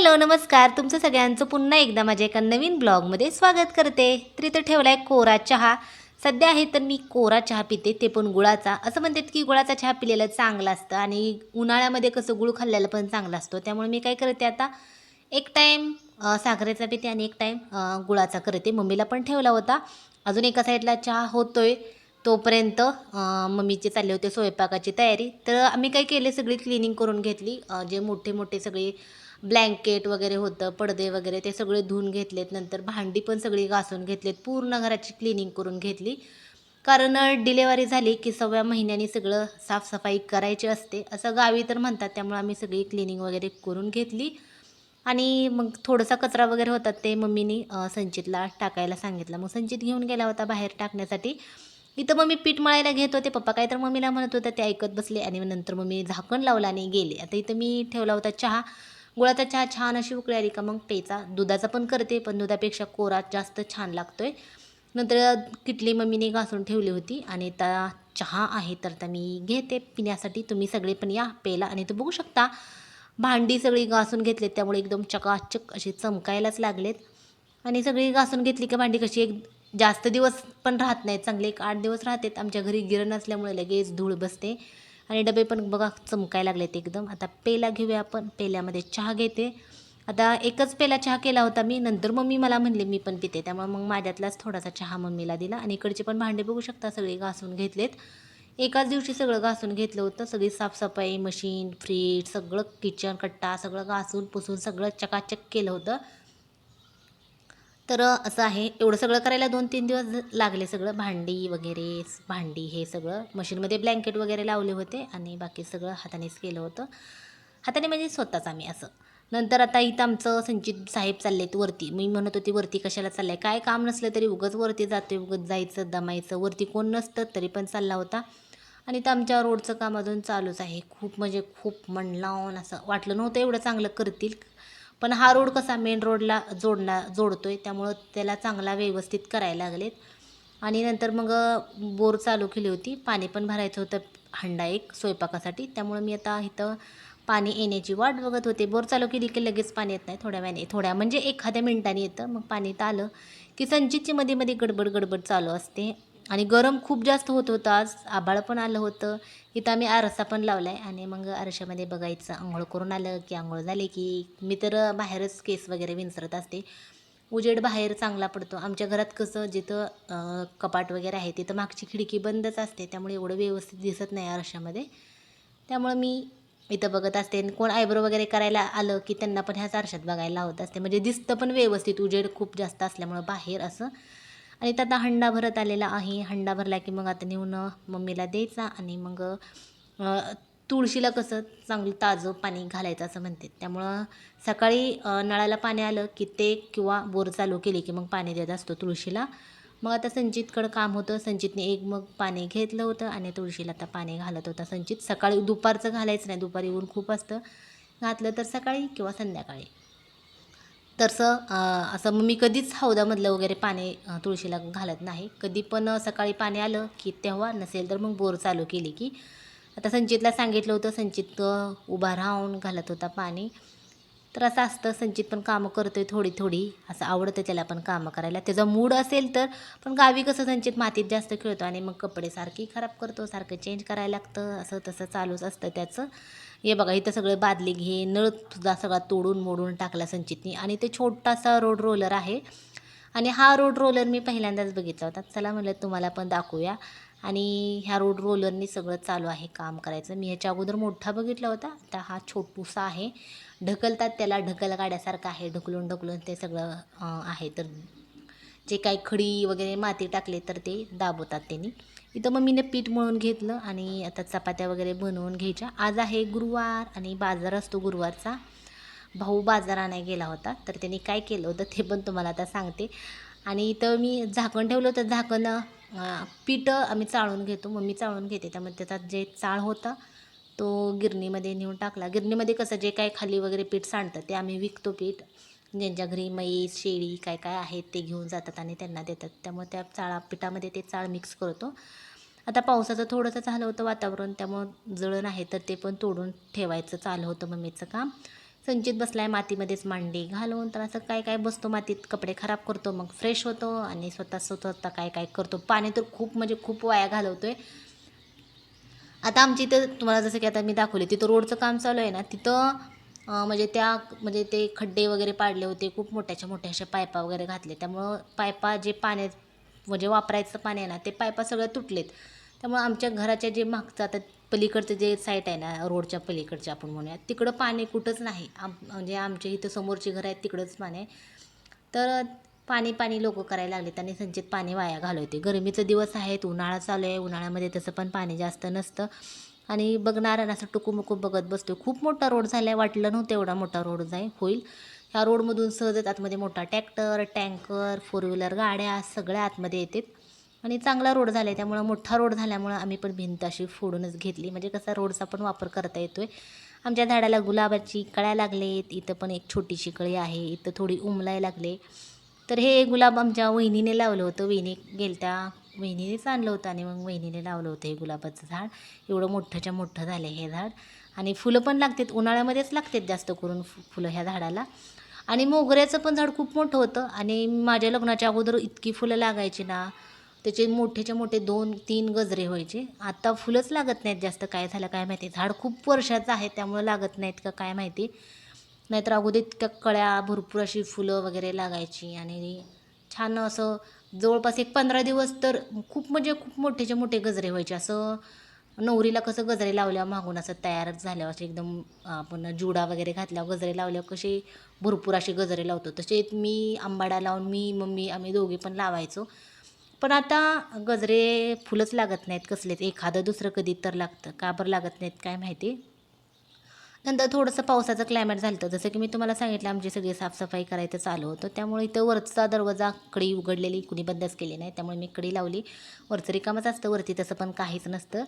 Hello नमस्कार. तुमचं सगळ्यांचं पुन्हा एकदा माझ्या एका नवीन ब्लॉगमध्ये स्वागत करते. तर इथं ठेवला आहे कोरा चहा. सध्या आहे तर मी कोरा चहा पिते ते पण गुळाचा. असं म्हणतात की गुळाचा चहा पिलेला चांगला असतं आणि उन्हाळ्यामध्ये कसं गुळ खाल्लेलं पण चांगला असतो. त्यामुळे मी काय करते आता एक टाईम साखरेचा पिते आणि एक टाईम गुळाचा करते. मम्मीला पण ठेवला होता. अजून एका साईडला चहा होतोय तोपर्यंत मम्मीचे चालले होते स्वयंपाकाची तयारी. तर आम्ही काय केले सगळी क्लिनिंग करून घेतली. जे मोठे मोठे सगळे ब्लँकेट वगैरे होतं पडदे वगैरे ते सगळे धुवून घेतलेत नंतर भांडी पण सगळी घासून घेतलेत पूर्ण घराची क्लिनिंग करून घेतली. कारण डिलेवरी झाली की सव्या महिन्यानी सगळं साफसफाई करायची असते. असं गावी तर म्हणतात त्यामुळे आम्ही सगळी क्लिनिंग वगैरे करून घेतली. आणि मग थोडासा कचरा वगैरे होता ते मम्मीनी संचितला टाकायला सांगितलं. मग संचित घेऊन गेला होता बाहेर टाकण्यासाठी. इथं मम्मी पीठ मळायला घेत होते पप्पा काय तर मम्मीला म्हणत होतं ते ऐकत बसले आणि नंतर मम्मी झाकण लावलं आणि गेले. आता इथं मी ठेवला होता चहा. गुळाचा चहा छान अशी उकळी आली का मग प्यायचा. दुधाचा पण करते पण दुधापेक्षा कोरा जास्त छान लागतो आहे नंतर किटली मम्मीने घासून ठेवली होती आणि आता चहा आहे तर आता मी घेते. पिण्यासाठी तुम्ही सगळे पण या प्यायला. आणि तो बघू शकता भांडी सगळी घासून घेतली त्यामुळे एकदम चकाचक अशी चमकायलाच लागलेत. आणि सगळी घासून घेतली की भांडी कशी एक जास्त दिवस पण राहत नाहीत चांगले एक आठ दिवस राहतात. आमच्या घरी गिरण असल्यामुळे लगेच धूळ बसते. आणि डबे पण बघा चमकायला लागलेत एकदम. आता पेला घेऊया आपण. पेल्यामध्ये चहा घेते. आता एकच पेला चहा केला होता मी. नंतर मम्मी मला म्हणले मी पण पिते. त्यामुळे मग माझ्यातलाच थोडासा चहा मम्मीला दिला. आणि इकडचे पण भांडे बघू शकता सगळे घासून घेतलेत. एकाच दिवशी सगळं घासून घेतलं होतं. सगळी साफसफाई मशीन फ्रीज सगळं किचन कट्टा सगळं घासून पुसून सगळं चकाचक केलं होतं. तर असं आहे. एवढं सगळं करायला दोन तीन दिवस लागले सगळं. भांडी वगैरे भांडी हे सगळं. मशीनमध्ये ब्लँकेट वगैरे लावले होते आणि बाकी सगळं हातानेच केलं होतं. हाताने म्हणजे स्वतःच आम्ही असं. नंतर आता इथं आमचं संचित साहेब चाललेत वरती. मी म्हणत होती वरती कशाला चाललंय? काय काम नसलं तरी उगच वरती जातोय उगच जायचं दमायचं. वरती कोण नसतं तरी पण चालला होता. आणि तर आमच्या रोडचं काम अजून चालूच आहे. खूप म्हणजे खूप मन लावून असं वाटलं नव्हतं एवढं चांगलं करतील. पण हा रोड कसा मेन रोडला जोडणा जोडतो आहे त्यामुळं त्याला चांगला व्यवस्थित करायला लागलेत. आणि नंतर मग बोर चालू केली होती पाणी पण भरायचं होतं हंडा एक स्वयंपाकासाठी. त्यामुळं मी आता इथं पाणी येण्याची वाट बघत होते. बोर चालू केली की लगेच पाणी येत नाही थोड्या वेळाने थोड्या म्हणजे एखाद्या मिनिटाने येतं. मग पाणी तर आलं की संचितची मध्ये मध्ये गडबड गडबड चालू असते. आणि गरम खूप जास्त होत होतं आज. आभाळ पण आलं होतं. इथं आम्ही आरसा पण लावला आहे आणि मग आरशामध्ये बघायचं. आंघोळ करून आलं की आंघोळ झाले की मी तर बाहेरच केस वगैरे विंचरत असते. उजेड बाहेर चांगला पडतो. आमच्या घरात कसं जिथं कपाट वगैरे आहे तिथं मागची खिडकी बंदच असते. त्यामुळे एवढं व्यवस्थित दिसत नाही आरशामध्ये. त्यामुळं मी इथं बघत असते. आणि कोण आयब्रो वगैरे करायला आलं की त्यांना पण ह्याच आरशात बघायला होत असते. म्हणजे दिसतं पण व्यवस्थित. उजेड खूप जास्त असल्यामुळं बाहेर असं आणि त्यात हंडा भरत आलेला आहे. हंडा भरला की मग आता नेऊन मम्मीला द्यायचा आणि मग तुळशीला कसं चांगलं ताजं पाणी घालायचं असं म्हणते. त्यामुळं सकाळी नळाला पाणी आलं की ते किंवा बोर चालू केली की मग पाणी देत असतो तुळशीला. मग आता संचितकडं काम होतं. संचितने एक मग पाणी घेतलं होतं आणि तुळशीला आता पाणी घालत होता संचित. सकाळी दुपारचं घालायचं नाही. दुपारी ऊन खूप असतं. घातलं तर सकाळी किंवा संध्याकाळी. तसं असं मग मी कधीच हौदामधलं वगैरे पाणी तुळशीला घालत नाही. कधी पण सकाळी पाणी आलं की तेव्हा नसेल तर मग बोर चालू केली की. आता संचितला सांगितलं होतं संचित उभा राहून घालत होता पाणी. तर असं असतं संचित पण कामं करतोय थोडी थोडी असं आवडतं त्याला पण कामं करायला. त्याचा मूड असेल तर पण गावी कसं संचित मातीत जास्त खेळतो आणि मग कपडे सारखी खराब करतो सारखं चेंज करायला लागतं असं तसं चालूच असतं त्याचं. हे बघा इथं सगळं बादली घे नळसुद्धा सगळा तोडून मोडून टाकला संचितनी. आणि ते छोटासा रोड रोलर आहे. आणि हा रोड रोलर मी पहिल्यांदाच बघितला होता. चला म्हणलं तुम्हाला पण दाखवूया. आणि ह्या रोड रोलरनी सगळं चालू आहे काम करायचं. मी ह्याच्या अगोदर मोठा बघितला होता. आता हा छोटूसा आहे. ढकलतात त्याला ढकल गाड्यासारखं आहे. ढकलून ढकलून ते सगळं आहे. तर जे काही खडी वगैरे माती टाकले तर ते दाबवतात त्यांनी. इथं मम्मीने पीठ मळून घेतलं आणि आता चपात्या वगैरे बनवून घ्यायच्या. आज आहे गुरुवार आणि बाजार असतो गुरुवारचा. भाऊ बाजार आणायला गेला होता तर त्यांनी काय केलं होतं ते पण तुम्हाला आता सांगते. आणि इथं मी झाकण ठेवलं होतं झाकण पीठ आम्ही चाळून घेतो. मम्मी चाळून घेते त्यामध्ये त्याचा जे चाळ होता तो गिरणीमध्ये नेऊन टाकला. गिरणीमध्ये कसं जे काय खाली वगैरे पीठ सांडतं ते आम्ही विकतो पीठ. ज्यांच्या घरी म्हैस शेळी काय काय आहेत ते घेऊन जातात आणि त्यांना देतात. त्यामुळे त्या चाळा पिठामध्ये ते चाळ मिक्स करतो. आता पावसाचं थोडंसं झालं होतं वातावरण त्यामुळं जळण आहे तर ते पण तोडून ठेवायचं चालू होतं मम्मीचं काम. संचित बसलाय मातीमध्येच मांडी घालून तर असं काय काय बसतो मातीत? कपडे खराब करतो मग फ्रेश होतो आणि स्वतः स्वतः काय काय करतो? पाणी तर खूप म्हणजे खूप वाया घालवतोय. आता आमची इथं तुम्हाला जसं की आता मी दाखवले तिथं रोडचं काम चालू आहे ना तिथं म्हणजे त्या म्हणजे ते खड्डे वगैरे पाडले होते खूप मोठ्याच्या मोठ्या अशा पायपा वगैरे घातले त्यामुळं पायपा जे पाण्या म्हणजे वापरायचं पाणी आहे ना ते पायपा सगळ्या तुटलेत. त्यामुळं आमच्या घराच्या जे मागचं आता पलीकडचं जे साईट आहे ना रोडच्या पलीकडच्या आपण म्हणूया तिकडं पाणी कुठंच नाही. आम म्हणजे आमच्या इथं समोरची घरं आहेत तिकडंच पाणी आहे. तर पाणी पाणी लोक करायला लागले आणि संचित पाणी वाया घालवते. गरमीचं दिवस आहेत उन्हाळा चालू आहे उन्हाळ्यामध्ये तसं पण पाणी जास्त नसतं. आणि बघणारा असं टुकूमुकू बघत बसतो खूप मोठा रोड झाला आहे वाटलं नव्हतं एवढा मोठा रोड जाईल होईल. ह्या रोडमधून सहजच आतमध्ये मोठा ट्रॅक्टर टँकर फोर व्हीलर गाड्या सगळ्या आतमध्ये येतात आणि चांगला रोड झाला आहे त्यामुळं मोठा रोड झाल्यामुळं आम्ही पण भिंत अशी फोडूनच घेतली. म्हणजे कसा रोडचा पण वापर करता येतो आहे आमच्या झाडाला गुलाबाची कळ्या लागलेत इथं पण एक छोटीशी कळी आहे इथं थोडी उमलाय लागले. तर हे गुलाब आमच्या वहिनीने लावलं होतं. वहिनी गेलत्या वहिनीनेच आणलं होतं आणि मग वहिनीने लावलं होतं हे गुलाबाचं झाड. एवढं मोठंच्या मोठं झालं हे झाड. आणि फुलं पण लागतात उन्हाळ्यामध्येच लागतात जास्त करून फुलं ह्या झाडाला. आणि मोगऱ्याचं पण झाड खूप मोठं होतं. आणि माझ्या लग्नाच्या अगोदर इतकी फुलं लागायची ना त्याचे मोठेच्या मोठे दोन तीन गजरे व्हायचे. आता फुलंच लागत नाहीत जास्त. काय झालं काय माहिती. झाड खूप वर्षाचं आहे त्यामुळं लागत नाहीत का काय माहिती. नाहीतर अगोदर इतक्या कळ्या भरपूर अशी फुलं वगैरे लागायची आणि छान असं जवळपास एक पंधरा दिवस तर खूप म्हणजे खूप मोठेचे मोठे गजरे व्हायचे. असं नवरीला कसं गजरे लावल्या मागून असं तयार झाल्यावर असे एकदम आपण जुडा वगैरे घातल्यावर गजरे लावल्यावर कसे भरपूर असे गजरे लावतो. तसे मी आंबाडा लावून मी मम्मी आम्ही दोघे पण लावायचो. पण आता गजरे फुलंच लागत नाहीत कसलेच. एखादं दुसरं कधी तर लागतं. का बरं लागत नाहीत काय माहिती? नंतर थोडंसं पावसाचं क्लायमेट झालं होतं. जसं की मी तुम्हाला सांगितलं आमची सगळी साफसफाई करायचं चालू होतं. त्यामुळे इथं वरचा दरवाजा कडी उघडलेली कुणी बंदच केली नाही. त्यामुळे मी कडी लावली. वरचं रिकामच असतं वरती तसं पण काहीच नसतं.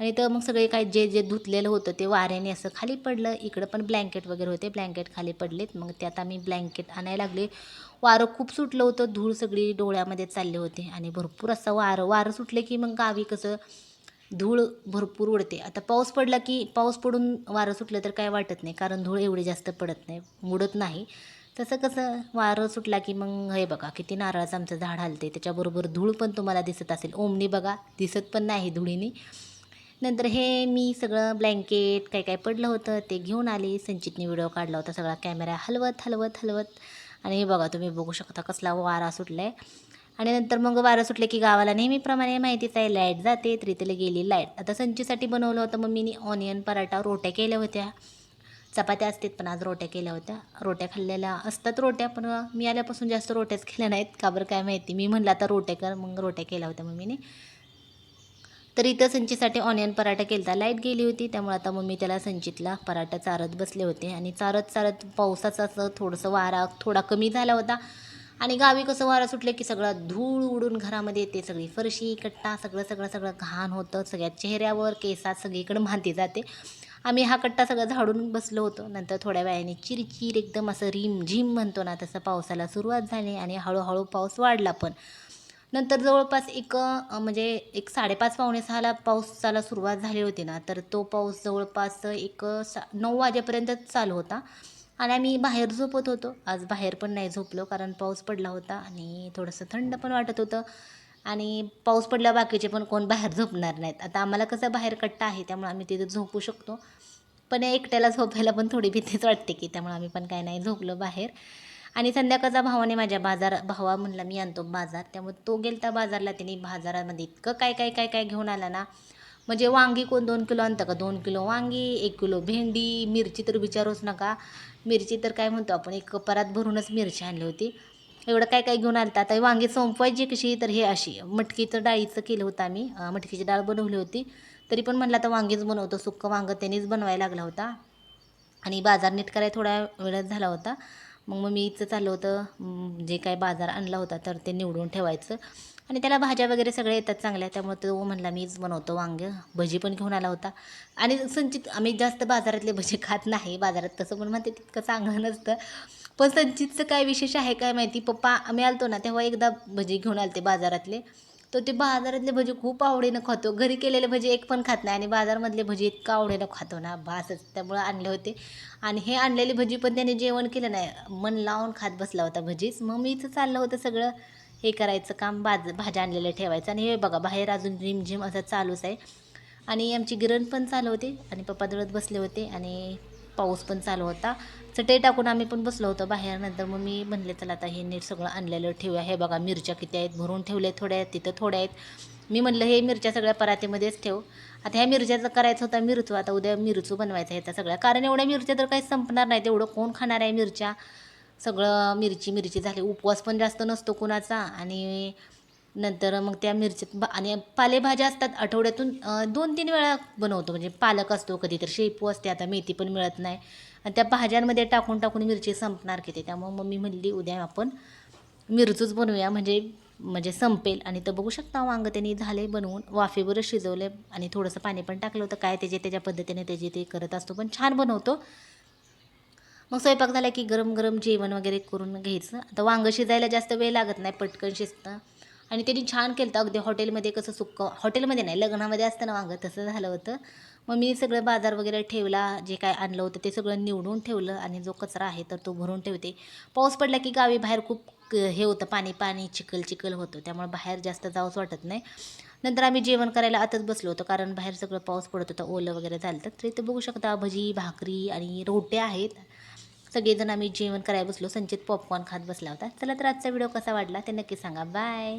आणि तर मग सगळे काय जे जे धुतलेलं होतं ते वाऱ्याने असं खाली पडलं. इकडं पण ब्लँकेट वगैरे होते. ब्लँकेट खाली पडलेत. मग त्यात आम्ही ब्लँकेट आणायला लागले. वारं खूप सुटलं होतं. धूळ सगळी डोळ्यामध्ये चालले होते. आणि भरपूर असं वारं वारं सुटले की मग गावी कसं धूळ भरपूर उडते. आता पाऊस पडला की पाऊस पडून वारं सुटलं तर काय वाटत नाही कारण धूळ एवढी जास्त पडत नाही उडत नाही. तसं कसं वारं सुटला की मग हे बघा किती नारळाचं आमचं झाड हलते त्याच्याबरोबर धूळ पण तुम्हाला दिसत असेल. ओमनी बघा दिसत पण नाही धुळीनी. नंतर हे मी सगळं ब्लँकेट काय काय पडलं होतं ते घेऊन आले. संचितने व्हिडिओ काढला होता सगळा कॅमेरा हलवत हलवत हलवत. आणि हे बघा तुम्ही बघू शकता कसला वारा सुटला आहे आणि नंतर मग वारं सुटले की गावाला नेहमीप्रमाणे माहितीच आहे लाइट जाते त्रितीला गेली लाइट. आता संचीसाठी बनवलं होतं मम्मीनी ऑनियन पराठा रोट्या केल्या होत्या. चपात्या असतात पण आज रोट्या केल्या होत्या. रोट्या खाल्लेल्या असतात रोट्या पण मी आल्यापासून जास्त रोट्याच केल्या नाहीत. का बरं काय माहिती. मी म्हणलं आता रोट्या कर मग रोट्या केल्या होत्या मम्मीने तर इथं संचीसाठी ऑनियन पराठा केलता. लाइट गेली होती त्यामुळे आता मम्मी त्याला संचितला पराठा चारत बसले होते. आणि चारत चारत पावसाचं असं थोडंसं वारा थोडा कमी झाला होता. आणि गावी कसं वारा सुटलं की सगळं धूळ उडून घरामध्ये येते सगळी फरशी कट्टा सगळं सगळं सगळं घाण होतं. सगळ्या चेहऱ्यावर केसात सगळीकडे माती जाते. आम्ही हा कट्टा सगळं झाडून बसलो होतो. नंतर थोड्या वेळाने चिरचिर एकदम असं रिम झिम म्हणतो ना तसं पावसाला सुरुवात झाली आणि हळूहळू पाऊस वाढला पण. नंतर जवळपास एक म्हणजे एक साडेपाच पावणे सहाला पावसाला सुरुवात झाली होती ना तर तो पाऊस जवळपास एक सा नऊ वाजेपर्यंत चालू होता. आणि आम्ही बाहेर झोपत होतो. आज बाहेर पण नाही झोपलो कारण पाऊस पडला होता आणि थोडंसं थंड पण वाटत होतं. आणि पाऊस पडल्या बाकीचे पण कोण बाहेर झोपणार नाहीत. आता आम्हाला कसं बाहेर कट्टा आहे त्यामुळे आम्ही तिथे झोपू शकतो. पण एकट्याला झोपायला पण थोडी भीतीच वाटते की त्यामुळे आम्ही पण काय नाही झोपलो बाहेर. आणि संध्याकाळचा भावाने माझ्या बाजार भावा म्हणला मी आणतो बाजार. त्यामुळे तो गेलता बाजारला त्याने बाजारामध्ये इतकं काय काय काय काय घेऊन आला ना म्हणजे वांगी कोण दोन किलो आणतं का? दोन किलो वांगी एक किलो भेंडी मिरची तर विचारूच नका. मिरची तर काय म्हणतो आपण एक परात भरूनच मिरची आणली होती. एवढं काय काय घेऊन आलं आता वांगी संपवायची कशी? तर हे अशी मटकीचं डाळीचं केलं होतं आम्ही. मटकीची डाळ बनवली होती. तरी पण म्हणलं आता वांगीच बनवतो. सुक्कं वांगं त्यांनीच बनवायला लागला होता. आणि बाजार नीट करायला थोडा वेळच झाला होता. मग मग मी इथं चाललं होतं जे काय बाजार आणला होता तर ते निवडून ठेवायचं. आणि त्याला भाज्या वगैरे सगळ्या येतात चांगल्या त्यामुळे तो म्हणला मीच बनवतो वांग. भजी पण घेऊन आला होता. आणि संचित आम्ही जास्त बाजारातले भजी खात नाही बाजारात तसं पण म्हणते तितकं चांगलं नसतं. पण संचितचं काय विशेष आहे काय माहिती? पप्पा आम्ही आलतो ना तेव्हा एकदा भजी घेऊन आलते बाजारातले. तर ते बाजारातले भजी खूप आवडीनं खातो. घरी केलेले भजी एक पण खात नाही आणि बाजारमधले भजी इतका आवडीनं खातो ना भासच त्यामुळं आणले होते. आणि हे आणलेली भजी पण त्याने जेवण केलं नाही. मन लावून खात बसला होता भजीच. मग मी इथं चाललं होतं सगळं. हे करायचं काम बाज भाज्या आणलेल्या ठेवायचं. आणि हे बघा बाहेर अजून रिमझिम असं चालूच आहे. आणि आमची गिरण पण चालू होती. आणि पप्पा दळत बसले होते. आणि पाऊस पण चालू होता. चटई टाकून आम्ही पण बसलो होतो बाहेर. नंतर मग मी म्हणले चला आता हे नीट सगळं आणलेलं ठेवूया. हे बघा मिरच्या किती आहेत? भरून ठेवले थोड्या. आहेत तिथं थोड्या आहेत. मी म्हणलं हे मिरच्या सगळ्या परातीमध्येच ठेव. आता ह्या मिरच्याचं करायचं होता मिरचू आता उद्या मिरचू बनवायचा ह्याचा सगळ्या. कारण एवढ्या मिरच्या तर काही संपणार नाही तेवढं कोण खाणार आहे मिरच्या? सगळं मिरची मिरची झाली. उपवास पण जास्त नसतो कुणाचा. आणि नंतर मग त्या मिरच्यात बा आणि पालेभाज्या असतात. आठवड्यातून दोन तीन वेळा बनवतो. म्हणजे पालक असतो कधी तर शेपू असते. आता मेथी पण मिळत नाही. आणि त्या भाज्यांमध्ये टाकून टाकून मिरची संपणार किती त्यामुळे मम्मी म्हणली उद्या आपण मिरचूच बनवूया. म्हणजे म्हणजे संपेल. आणि तर बघू शकता वांग त्यांनी झाले बनवून. वाफेवरच शिजवले. आणि थोडंसं पाणी पण टाकलं होतं. काय त्याचे त्याच्या पद्धतीने त्याचे ते करत असतो. पण छान बनवतो. मग स्वयंपाक झाला की गरम गरम जेवण वगैरे करून घ्यायचं. आता वांगं शिजायला जास्त वेळ लागत नाही पटकन शिजतं. आणि त्यांनी छान केलं होतं अगदी हॉटेलमध्ये कसं सुक्क हॉटेलमध्ये नाही लग्नामध्ये असतं ना वांगं तसं झालं होतं. मग मी सगळं बाजार वगैरे ठेवला जे काय आणलं होतं ते सगळं निवडून ठेवलं आणि जो कचरा आहे तर तो भरून ठेवते. पाऊस पडला की गावी बाहेर खूप हे होतं पाणी पाणी चिखल चिखल होतं. त्यामुळे बाहेर जास्त जाऊच वाटत नाही. नंतर आम्ही जेवण करायला आतच बसलो होतो कारण बाहेर सगळं पाऊस पडत होता ओलं वगैरे झालं तर इथं बघू शकता भजी भाकरी आणि रोट्या आहेत. सगळेजण आम्ही जेवण करायला बसलो संचित पॉपकॉर्न खात बसला होता. चला तर आजचा व्हिडिओ कसा वाटला ते नक्की सांगा. बाय